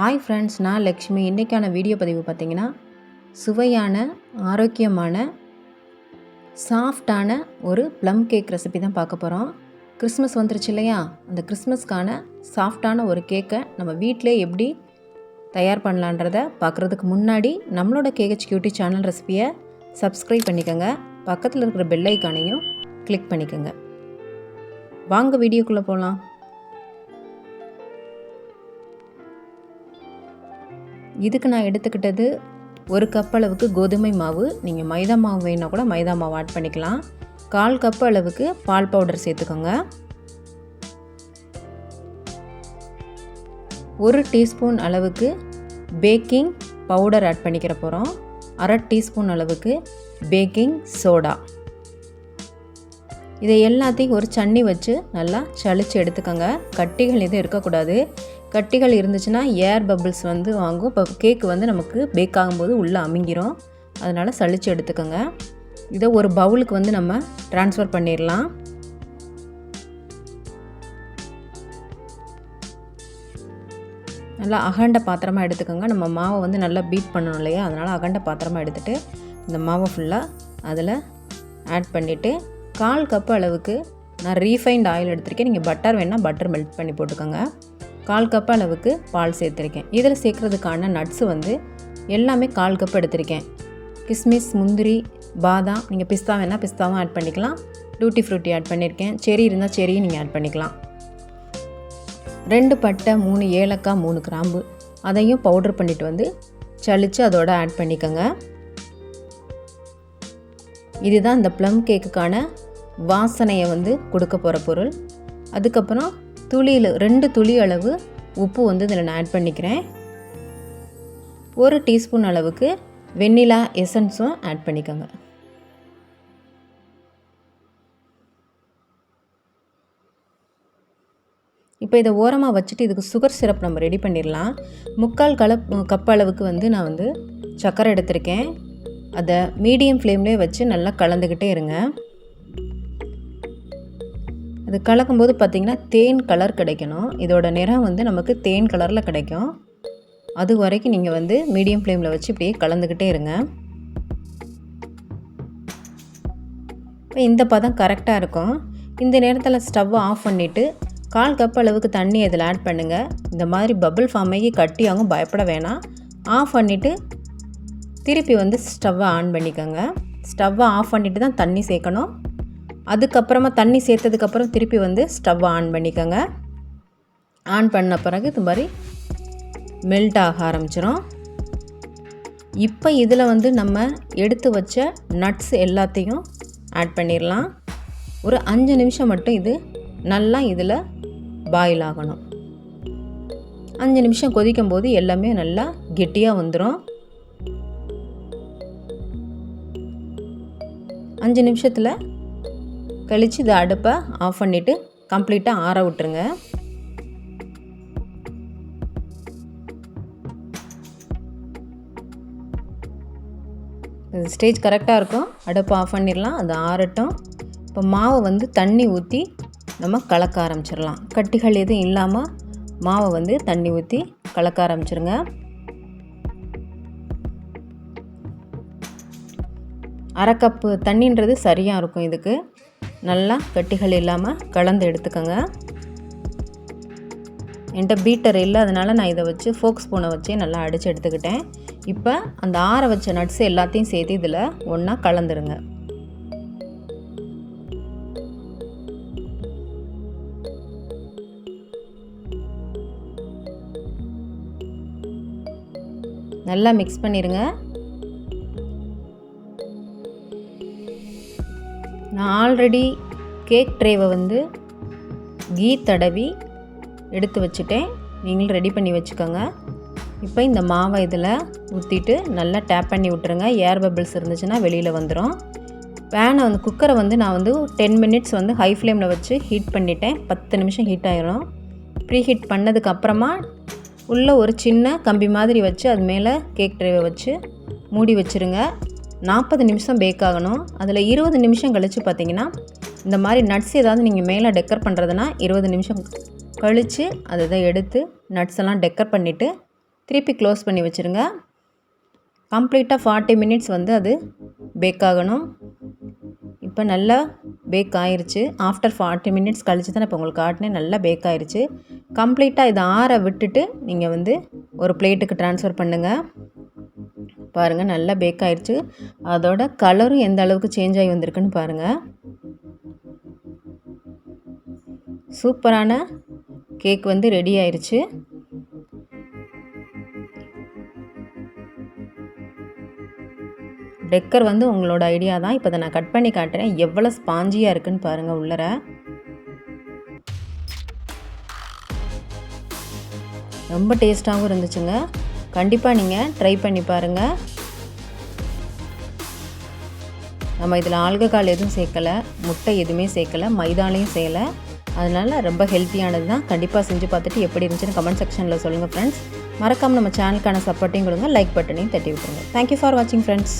Hi friends நான் லக்ஷ்மி. இன்றைக்கான video பதிவு பார்த்திங்கன்னா சுவையான ஆரோக்கியமான சாஃப்டான ஒரு ப்ளம் கேக் ரெசிபி தான் பார்க்க போகிறோம் கிறிஸ்மஸ் வந்துருச்சு இல்லையா? அந்த கிறிஸ்மஸ்க்கான சாஃப்டான ஒரு கேக்கை நம்ம வீட்டிலே எப்படி தயார் பண்ணலான்றத பார்க்குறதுக்கு முன்னாடி நம்மளோட கேஹெச் கியூட்டி சேனல் ரெசிபியை சப்ஸ்கிரைப் பண்ணிக்கோங்க. பக்கத்தில் இருக்கிற பெல் ஐக்கானையும் கிளிக் பண்ணிக்கோங்க. வாங்க வீடியோக்குள்ளே போகலாம் இதுக்கு நான் எடுத்துக்கிட்டது ஒரு கப் அளவுக்கு கோதுமை மாவு. நீங்கள் மைதா மாவு வேணால் கூட மைதா மாவு ஆட் பண்ணிக்கலாம். கால் கப் அளவுக்கு பால் பவுடர் சேர்த்துக்கோங்க. ஒரு டீஸ்பூன் அளவுக்கு பேக்கிங் பவுடர் ஆட் பண்ணிக்கிற போகிறோம் அரை டீஸ்பூன் அளவுக்கு பேக்கிங் சோடா இதை எல்லாத்தையும் ஒரு சன்னி வச்சு நல்லா சளிச்சு எடுத்துக்கோங்க. கட்டிகள் எதுவும் இருக்கக்கூடாது. கட்டிகள் இருந்துச்சுன்னா ஏர் பபிள்ஸ் வந்து வாங்கும். இப்போ கேக்கு வந்து நமக்கு பேக் ஆகும்போது உள்ளே அமுங்கிரும். அதனால் சளிச்சு எடுத்துக்கோங்க. இதை ஒரு பவுலுக்கு வந்து நம்ம ட்ரான்ஸ்ஃபர் பண்ணிடலாம். நல்லா அகண்ட பாத்திரமாக எடுத்துக்கோங்க. நம்ம மாவை வந்து நல்லா பீட் பண்ணணும் இல்லையா? அதனால் அகண்ட பாத்திரமாக எடுத்துகிட்டு இந்த மாவை ஃபுல்லாக அதில் ஆட் பண்ணிவிட்டு கால் கப் அளவுக்கு நான் ரீஃபைண்ட் ஆயில் எடுத்திருக்கேன். நீங்கள் பட்டர் வேணால் பட்டர் மெல்ட் பண்ணி போட்டுக்கோங்க. கால் கப் அளவுக்கு பால் சேர்த்துருக்கேன். இதில் சேர்க்குறதுக்கான நட்ஸு வந்து எல்லாமே கால் கப் எடுத்திருக்கேன். கிஸ்மிஸ் முந்திரி பாதாம் நீங்கள் பிஸ்தா வேணால் பிஸ்தாவும் ஆட் பண்ணிக்கலாம். டூட்டி ஃப்ரூட்டி ஆட் பண்ணியிருக்கேன் செரி இருந்தால் செரியும் நீங்கள் ஆட் பண்ணிக்கலாம். ரெண்டு பட்டை மூணு ஏலக்காய் மூணு கிராம்பு. அதையும் பவுட்ரு பண்ணிவிட்டு வந்து சளிச்சு அதோட ஆட் பண்ணிக்கோங்க. இதுதான் இந்த ப்ளம் கேக்குக்கான வாசனையை வந்து கொடுக்க போகிற பொருள். அதுக்கப்புறம் துளியில் ரெண்டு துளி அளவு உப்பு வந்து இதில் நான் ஆட் பண்ணிக்கிறேன். ஒரு டீஸ்பூன் அளவுக்கு வெண்ணிலா எசன்ஸும் ஆட் பண்ணிக்கோங்க. இப்போ இதை ஓரமாக வச்சுட்டு இதுக்கு சுகர் சிரப் நம்ம ரெடி பண்ணிடலாம். முக்கால் கலப் கப் அளவுக்கு வந்து நான் வந்து சர்க்கரை எடுத்திருக்கேன். அதை மீடியம் ஃப்ளேம்லேயே வச்சு நல்லா கலந்துக்கிட்டே இருங்க. அது கலக்கும்போது பார்த்திங்கன்னா தேன் கலர் கிடைக்கணும். இதோட நிறம் வந்து நமக்கு தேன் கலரில் கிடைக்கும். அது வரைக்கும் நீங்கள் வந்து மீடியம் ஃப்ளேமில் வச்சு இப்படியே கலந்துக்கிட்டே இருங்க. இப்போ இந்த பதம் கரெக்டாக இருக்கும். இந்த நேரத்தில் ஸ்டவ்வை ஆஃப் பண்ணிவிட்டு கால் கப் அளவுக்கு தண்ணி இதில் ஆட் பண்ணுங்கள் இந்த மாதிரி பபுள் ஃபார்ம் ஆகி அவங்க பயப்பட வேணாம். ஆஃப் பண்ணிவிட்டு திருப்பி வந்து ஸ்டவ்வை ஆன் பண்ணிக்கோங்க. ஸ்டவ்வை ஆஃப் பண்ணிவிட்டு தான் தண்ணி சேர்க்கணும். அதுக்கப்புறமா தண்ணி சேர்த்ததுக்கப்புறம் திருப்பி வந்து ஸ்டவ்வை ஆன் பண்ணிக்கோங்க. ஆன் பண்ண பிறகு இது மாதிரி மெல்ட் ஆக ஆரம்பிச்சிடும் இப்போ இதில் வந்து நம்ம எடுத்து வச்ச நட்ஸ் எல்லாத்தையும் ஆட் பண்ணிடலாம். ஒரு அஞ்சு நிமிஷம் மட்டும் இது நல்லா இதில் பாயில் ஆகணும். அஞ்சு நிமிஷம் கொதிக்கும் போது எல்லாமே நல்லா கெட்டியாக வந்துடும் அஞ்சு நிமிஷத்தில் கழித்து இதை அடுப்பை ஆஃப் பண்ணிவிட்டு கம்ப்ளீட்டாக ஆற விட்டுருங்க. ஸ்டேஜ் கரெக்டாக இருக்கும். அடுப்பை ஆஃப் பண்ணிடலாம். அது ஆறட்டும். இப்போ மாவை வந்து தண்ணி ஊற்றி நம்ம கலக்க ஆரம்பிச்சிடலாம். கட்டிகள் எதுவும் இல்லாமல் மாவை வந்து தண்ணி ஊற்றி கலக்க ஆரம்பிச்சிருங்க. அரை கப்பு தண்ணின்றது சரியாக இருக்கும் இதுக்கு. நல்லா கட்டிகள் இல்லாமல் கலந்து எடுத்துக்கோங்க. என்கிட்ட பீட்டர் இல்லை அதனால் நான் இதை வச்சு ஃபோக் ஸ்பூனை வச்சு நல்லா அடித்து எடுத்துக்கிட்டேன். இப்போ அந்த ஆற வச்ச நட்ஸ் எல்லாத்தையும் சேர்த்து இதில் ஒன்றா கலந்துருங்க. நல்லா மிக்ஸ் பண்ணிடுங்க நான் ஆல்ரெடி கேக் ட்ரேவை வந்து கீ தடவி எடுத்து வச்சுட்டேன். நீங்களும் ரெடி பண்ணி வச்சுக்கோங்க. இப்போ இந்த மாவை இதில் ஊற்றிட்டு நல்லா டேப் பண்ணி விட்டுருங்க. ஏர் பபிள்ஸ் இருந்துச்சுன்னா வெளியில் வந்துடும் பேனை வந்து குக்கரை வந்து நான் வந்து டென் மினிட்ஸ் வந்து ஹை ஃப்ளேமில் வச்சு ஹீட் பண்ணிட்டேன். பத்து நிமிஷம் ஹீட் ஆயிரும். ப்ரீ ஹீட் பண்ணதுக்கப்புறமா உள்ளே ஒரு சின்ன கம்பி மாதிரி வச்சு அது மேலே கேக் ட்ரேவை வச்சு மூடி வச்சுருங்க. நாற்பது நிமிஷம் பேக் ஆகணும். அதில் இருபது நிமிஷம் கழித்து பார்த்தீங்கன்னா இந்த மாதிரி நட்ஸ் ஏதாவது நீங்கள் மேலே டெக்கர் பண்ணுறதுனா இருபது நிமிஷம் கழித்து அதை தான் எடுத்து நட்ஸ் எல்லாம் டெக்கர் பண்ணிவிட்டு திருப்பி க்ளோஸ் பண்ணி வச்சுருங்க. கம்ப்ளீட்டாக ஃபார்ட்டி மினிட்ஸ் வந்து அது பேக் ஆகணும். இப்போ நல்லா பேக் ஆயிருச்சு. ஆஃப்டர் ஃபார்ட்டி மினிட்ஸ் கழிச்சு தான் இப்போ உங்களுக்கு காட்டினேன் நல்லா பேக் ஆயிருச்சு. கம்ப்ளீட்டாக இதை ஆற விட்டுட்டு நீங்கள் வந்து ஒரு பிளேட்டுக்கு ட்ரான்ஸ்ஃபர் பண்ணுங்கள் பாருங்கள் நல்லா பேக் ஆயிடுச்சு அதோட கலரும் எந்த அளவுக்கு சேஞ்ச் ஆகி வந்திருக்குன்னு பாருங்கள் சூப்பரான கேக் வந்து ரெடி ஆயிடுச்சு டெக்கர் வந்து உங்களோட ஐடியா தான். இப்போ அதை நான் கட் பண்ணி காட்டுறேன். எவ்வளோ ஸ்பாஞ்சியாக இருக்குன்னு பாருங்கள் உள்ளர. ரொம்ப டேஸ்ட்டாகவும் இருந்துச்சுங்க. கண்டிப்பாக நீங்கள் ட்ரை பண்ணி பாருங்கள் நம்ம இதில் ஆல்கஹால் எதுவும் சேர்க்கலை முட்டை எதுவுமே சேர்க்கலை மைதாலையும் செய்யலை. அதனால் ரொம்ப ஹெல்த்தியானது தான். கண்டிப்பாக செஞ்சு பார்த்துட்டு எப்படி இருந்துச்சுன்னு கமெண்ட் செக்ஷனில் சொல்லுங்கள் ஃப்ரெண்ட்ஸ் மறக்காமல் நம்ம சேனலுக்கான சப்போர்ட்டையும் கொடுங்க லைக் பட்டனையும் தட்டி விட்டுருங்க. தேங்க்யூ ஃபார் வாட்சிங் ஃப்ரெண்ட்ஸ்